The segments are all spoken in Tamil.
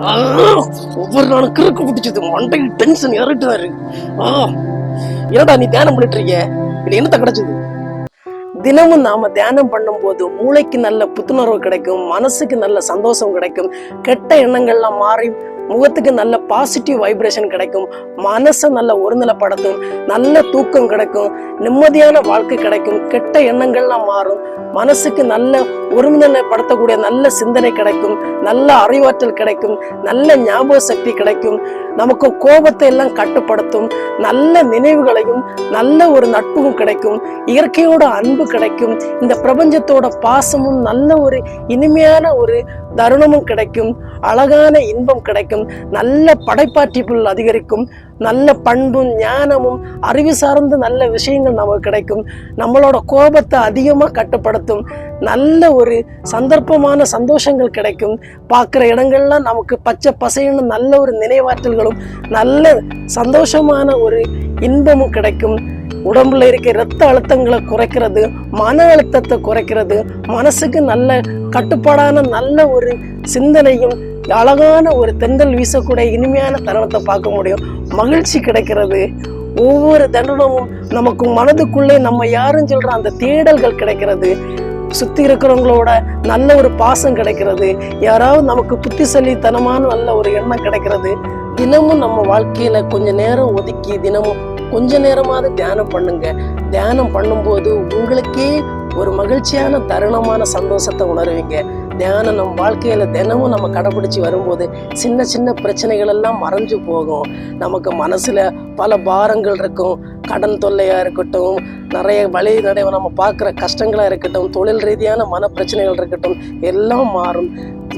ஆ, ஒவ்வொரு நாளும் கிறுக்கு பிடிச்சது மண்டை டென்ஷன் ஏறிட்டுதாரு ஆ என்னடா நீ தியானம் பண்ணிட்டு இருக்க இது என்னத்த கிடைச்சது? தினமும் நாம தியானம் பண்ணும்போது மூளைக்கு நல்ல புத்துணர்வு கிடைக்கும் மனசுக்கு நல்ல சந்தோஷம் கிடைக்கும் கெட்ட எண்ணங்கள்லாம் மாறி முகத்துக்கு நல்ல பாசிட்டிவ் வைப்ரேஷன் கிடைக்கும் மனசை நல்ல ஒருநிலைப்படுத்தும் நல்ல தூக்கம் கிடைக்கும் நிம்மதியான வாழ்க்கை கிடைக்கும் கெட்ட எண்ணங்கள்லாம் மாறும் மனசுக்கு நல்ல ஒருங்கிணைப்படுத்தக்கூடிய நல்ல சிந்தனை கிடைக்கும் நல்ல அறிவாற்றல் கிடைக்கும் நல்ல ஞாபக சக்தி கிடைக்கும். நமக்கு கோபத்தை எல்லாம் கட்டுப்படுத்தும் நல்ல நினைவுகளையும் நல்ல ஒரு நட்பும் கிடைக்கும் இயற்கையோட அன்பு கிடைக்கும் இந்த பிரபஞ்சத்தோட பாசமும் நல்ல ஒரு இனிமையான ஒரு தருணமும் கிடைக்கும் அழகான இன்பம் கிடைக்கும் நல்ல படைப்பாற்றல் அதிகரிக்கும் நல்ல பண்பும் ஞானமும் அறிவு சார்ந்த நல்ல விஷயங்கள் நமக்கு கிடைக்கும். நம்மளோட கோபத்தை அதிகமாக கட்டுப்படுத்தும். நல்ல ஒரு சந்தர்ப்பமான சந்தோஷங்கள் கிடைக்கும். பார்க்குற இடங்கள்லாம் நமக்கு பச்சை பசைன்னு நல்ல ஒரு நினைவாற்றல்களும் நல்ல சந்தோஷமான ஒரு இன்பமும் கிடைக்கும். உடம்புல இருக்க இரத்த அழுத்தங்களை குறைக்கிறது மன அழுத்தத்தை குறைக்கிறது மனசுக்கு நல்ல கட்டுப்பாடான நல்ல ஒரு சிந்தனையும் அழகான ஒரு தென்றல் வீசக்கூடிய இனிமையான தருணத்தை பார்க்க முடியும். மகிழ்ச்சி கிடைக்கிறது. ஒவ்வொரு தண்டனமும் நமக்கு மனதுக்குள்ளே நம்ம யாரும் சொல்கிற அந்த தேடல்கள் கிடைக்கிறது. சுற்றி இருக்கிறவங்களோட நல்ல ஒரு பாசம் கிடைக்கிறது. யாராவது நமக்கு புத்திசலித்தனமான நல்ல ஒரு எண்ணம் கிடைக்கிறது. தினமும் நம்ம வாழ்க்கையில கொஞ்சம் நேரம் ஒதுக்கி தினமும் கொஞ்ச நேரமாவது தியானம் பண்ணுங்க. தியானம் பண்ணும்போது உங்களுக்கே ஒரு மகிழ்ச்சியான தருணமான சந்தோஷத்தை உணர்வீங்க. தியானம் நம்ம வாழ்க்கையில் தினமும் நம்ம கடைப்பிடிச்சி வரும்போது சின்ன சின்ன பிரச்சனைகள் எல்லாம் மறைஞ்சு போகும். நமக்கு மனசில் பல பாரங்கள் இருக்கும். கடன் தொல்லையாக இருக்கட்டும் நிறைய வழி நடை நம்ம பார்க்குற கஷ்டங்களாக இருக்கட்டும் தொழில் ரீதியான மன பிரச்சனைகள் இருக்கட்டும் எல்லாம் மாறும்.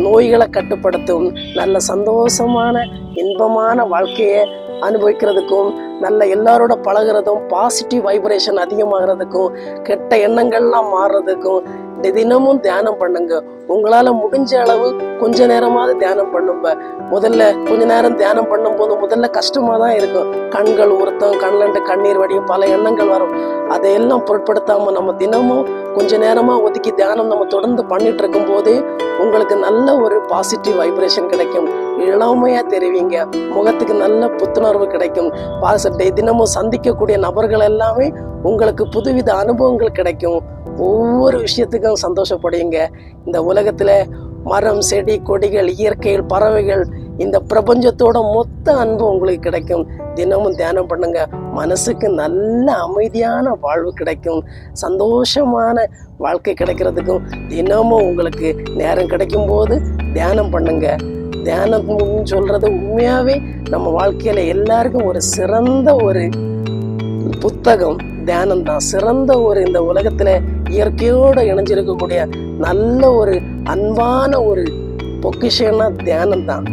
நோய்களை கட்டுப்படுத்தும். நல்ல சந்தோஷமான இன்பமான வாழ்க்கையை அனுபவிக்கிறதுக்கும் நல்ல எல்லாரோட பழகுறதும் பாசிட்டிவ் வைப்ரேஷன் அதிகமாகிறதுக்கும் கெட்ட எண்ணங்கள்லாம் மாறுறதுக்கும் தினமும் தியானம் பண்ணுங்க. உங்களால முடிஞ்ச அளவு கொஞ்ச நேரமாவது தியானம் பண்ணுங்க. முதல்ல கொஞ்ச நேரம் தியானம் பண்ணும்போது முதல்ல கஷ்டமா தான் இருக்கும். கண்கள் உறுத்தம் கண்லண்டு கண்ணீர் வடியும் பல எண்ணங்கள் வரும். அதையெல்லாம் பொருட்படுத்தாம நம்ம தினமும் கொஞ்ச நேரமா ஒதுக்கி தியானம் நம்ம தொடர்ந்து பண்ணிட்டு இருக்கும் போதே உங்களுக்கு நல்ல ஒரு பாசிட்டிவ் வைப்ரேஷன் கிடைக்கும். இளமையா தெரிவிங்க. முகத்துக்கு நல்ல புத்துணர்வு கிடைக்கும். பாச- தினமும் சந்திக்கக்கூடிய நபர்கள் எல்லாமே உங்களுக்கு புதுவித அனுபவங்கள் கிடைக்கும். ஒவ்வொரு விஷயத்துக்கும் சந்தோஷப்படுவீங்க. இந்த உலக உலகத்தில் மரம் செடி கொடிகள் இயற்கைகள் பறவைகள் இந்த பிரபஞ்சத்தோட மொத்த அன்பு உங்களுக்கு கிடைக்கும். தினமும் தியானம் பண்ணுங்க. மனசுக்கு நல்ல அமைதியான வாழ்வு கிடைக்கும். சந்தோஷமான வாழ்க்கை கிடைக்கிறதுக்கும் தினமும் உங்களுக்கு நேரம் கிடைக்கும் போது தியானம் பண்ணுங்க. தியானம் சொல்றது உண்மையாவே நம்ம வாழ்க்கையில எல்லாருக்கும் ஒரு சிறந்த ஒரு புத்தகம். தியானம் தான் சிறந்த ஒரு இந்த உலகத்துல இயற்கையோடு இணைஞ்சிருக்கக்கூடிய நல்ல ஒரு அன்பான ஒரு பொக்கிஷன்னா தியானம் தான்